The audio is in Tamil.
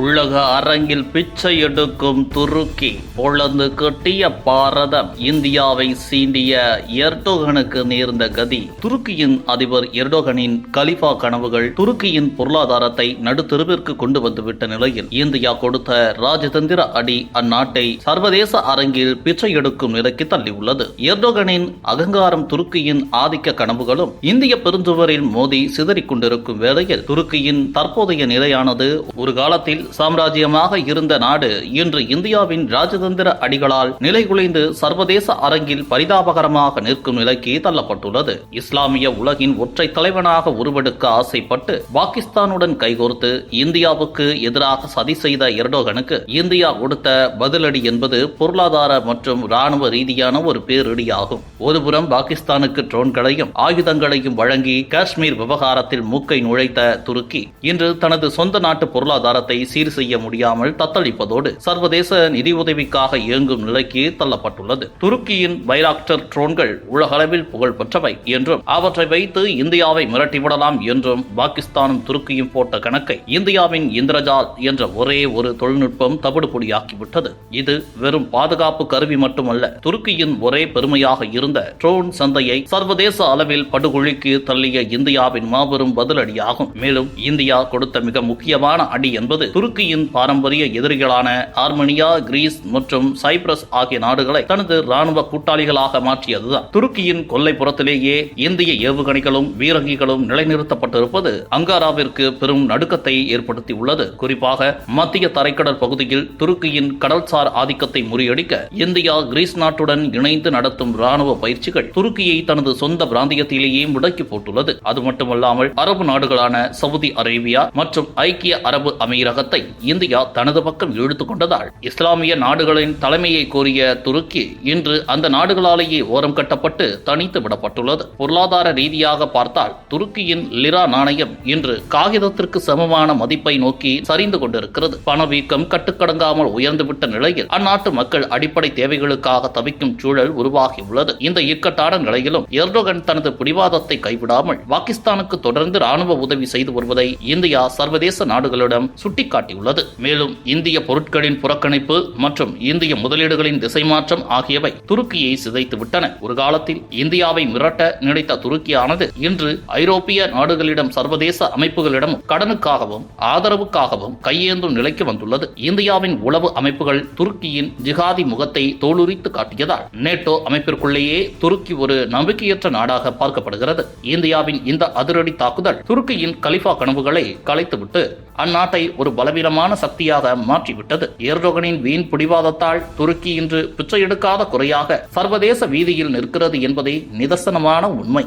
உலக அரங்கில் பிச்சை எடுக்கும் துருக்கி பொழந்து கட்டிய பாரதம் இந்தியாவை சீண்டிய எர்டோகனுக்கு நேர்ந்த கதி. துருக்கியின் அதிபர் எர்டோகனின் கலிஃபா கனவுகள் துருக்கியின் பொருளாதாரத்தை நடுத்தெருவிற்கு கொண்டு வந்துவிட்ட நிலையில் இந்தியா கொடுத்த ராஜதந்திர அடி அந்நாட்டை சர்வதேச அரங்கில் பிச்சை எடுக்கும் நிலைக்கு தள்ளியுள்ளது. எர்டோகனின் அகங்காரம் துருக்கியின் ஆதிக்க கனவுகளும் இந்திய பெருஞ்சுவரில் மோதி சிதறிக் கொண்டிருக்கும் வேளையில் துருக்கியின் தற்போதைய நிலையானது ஒரு காலத்தில் சாம்ராஜ்யமாக இருந்த நாடு இன்று இந்தியாவின் ராஜதந்திர அடிகளால் நிலைகுலைந்து சர்வதேச அரங்கில் பரிதாபகரமாக நிற்கும் நிலைக்கு தள்ளப்பட்டுள்ளது. இஸ்லாமிய உலகின் ஒற்றை தலைவனாக உருவெடுக்க ஆசைப்பட்டு பாகிஸ்தானுடன் கைகோர்த்து இந்தியாவுக்கு எதிராக சதி செய்த எர்டோகனுக்கு இந்தியா கொடுத்த பதிலடி என்பது பொருளாதார மற்றும் ராணுவ ரீதியான ஒரு பேரிடியாகும். ஒருபுறம் பாகிஸ்தானுக்கு ட்ரோன்களையும் ஆயுதங்களையும் வழங்கி காஷ்மீர் விவகாரத்தில் மூக்கை நுழைத்த துருக்கி இன்று தனது சொந்த நாட்டு பொருளாதாரத்தை சீர் செய்ய முடியாமல் தத்தளிப்பதோடு சர்வதேச நிதியுதவிக்காக இயங்கும் நிலைக்கு தள்ளப்பட்டுள்ளது. துருக்கியின் பைராக்டர் ட்ரோன்கள் உலகளவில் புகழ் பெற்றவை என்றும் அவற்றை வைத்து இந்தியாவை மிரட்டிவிடலாம் என்றும் பாகிஸ்தானும் துருக்கியும் போட்ட கணக்கை இந்தியாவின் இந்திரஜால் என்ற ஒரே ஒரு தொழில்நுட்பம் தவிடுபொடியாக்கிவிட்டது. இது வெறும் பாதுகாப்பு கருவி மட்டுமல்ல துருக்கியின் ஒரே பெருமையாக இருந்த ட்ரோன் சந்தையை சர்வதேச அளவில் படுகொழிக்கு தள்ளிய இந்தியாவின் மாபெரும் பதிலடியாகும். மேலும் இந்தியா கொடுத்த மிக முக்கியமான அடி என்பது துருக்கியின் பாரம்பரிய எதிரிகளான ஆர்மேனியா கிரீஸ் மற்றும் சைப்ரஸ் ஆகிய நாடுகளை தனது ராணுவ கூட்டாளிகளாக மாற்றியதுதான். துருக்கியின் கொல்லைப்புறத்திலேயே இந்திய ஏவுகணைகளும் வீரங்கிகளும் நிலைநிறுத்தப்பட்டிருப்பது அங்காராவிற்கு பெரும் நடுக்கத்தை ஏற்படுத்தி உள்ளது குறிப்பாக மத்திய தரைக்கடல் பகுதியில் துருக்கியின் கடல்சார் ஆதிக்கத்தை முறியடிக்க இந்தியா கிரீஸ் நாட்டுடன் இணைந்து நடத்தும் ராணுவ பயிற்சிகள் துருக்கியை தனது சொந்த பிராந்தியத்திலேயே முடக்கி போட்டுள்ளது. அது மட்டுமல்லாமல் அரபு நாடுகளான சவுதி அரேபியா மற்றும் ஐக்கிய அரபு அமீரகத்தை இந்தியா தனது பக்கம் இழுத்துக்கொண்டதால் இஸ்லாமிய நாடுகளின் தலைமையை கோரிய துருக்கி இன்று அந்த நாடுகளாலேயே ஓரம் கட்டப்பட்டு தனித்து விடப்பட்டுள்ளது. பொருளாதார ரீதியாக பார்த்தால் துருக்கியின் லிரா நாணயம் இன்று காகிதத்திற்கு சமமான மதிப்பை நோக்கி சரிந்து கொண்டிருக்கிறது. பணவீக்கம் கட்டுக்கடங்காமல் உயர்ந்துவிட்ட நிலையில் அந்நாட்டு மக்கள் அடிப்படை தேவைகளுக்காக தவிக்கும் சூழல் உருவாகியுள்ளது. இந்த இக்கட்டான நிலையிலும் எர்டோகன் தனது பிடிவாதத்தை கைவிடாமல் பாகிஸ்தானுக்கு தொடர்ந்து ராணுவ உதவி செய்து வருவதை இந்தியா சர்வதேச நாடுகளிடம் சுட்டிக்காட்டி சுட்டிக்காட்டியுள்ளது மேலும் இந்திய பொருட்களின் புறக்கணிப்பு மற்றும் இந்திய முதலீடுகளின் திசை மாற்றம் ஆகியவை துருக்கியை சிதைத்து விட்டன ஒரு காலத்தில் இந்தியாவை மிரட்ட நினைத்த துருக்கியானது இன்று ஐரோப்பிய நாடுகளிடம் சர்வதேச அமைப்புகளிடம் கடனுக்காகவும் ஆதரவுக்காகவும் கையேந்தும் நிலைக்கு வந்துள்ளது. இந்தியாவின் உளவு அமைப்புகள் துருக்கியின் ஜிகாதி முகத்தை தோலுரித்து காட்டியதால் நேட்டோ அமைப்பிற்குள்ளேயே துருக்கி ஒரு நம்பிக்கையற்ற நாடாக பார்க்கப்படுகிறது. இந்தியாவின் இந்த அதிரடி தாக்குதல் துருக்கியின் கலிஃபா கனவுகளை கலைத்துவிட்டு அந்நாட்டை ஒரு பலவீனமான சக்தியாக மாற்றிவிட்டது. ஏர்டோகனின் வீண் பிடிவாதத்தால் துருக்கி இன்று பிச்சை எடுக்காத குறையாக சர்வதேச வீதியில் நிற்கிறது என்பதே நிதர்சனமான உண்மை.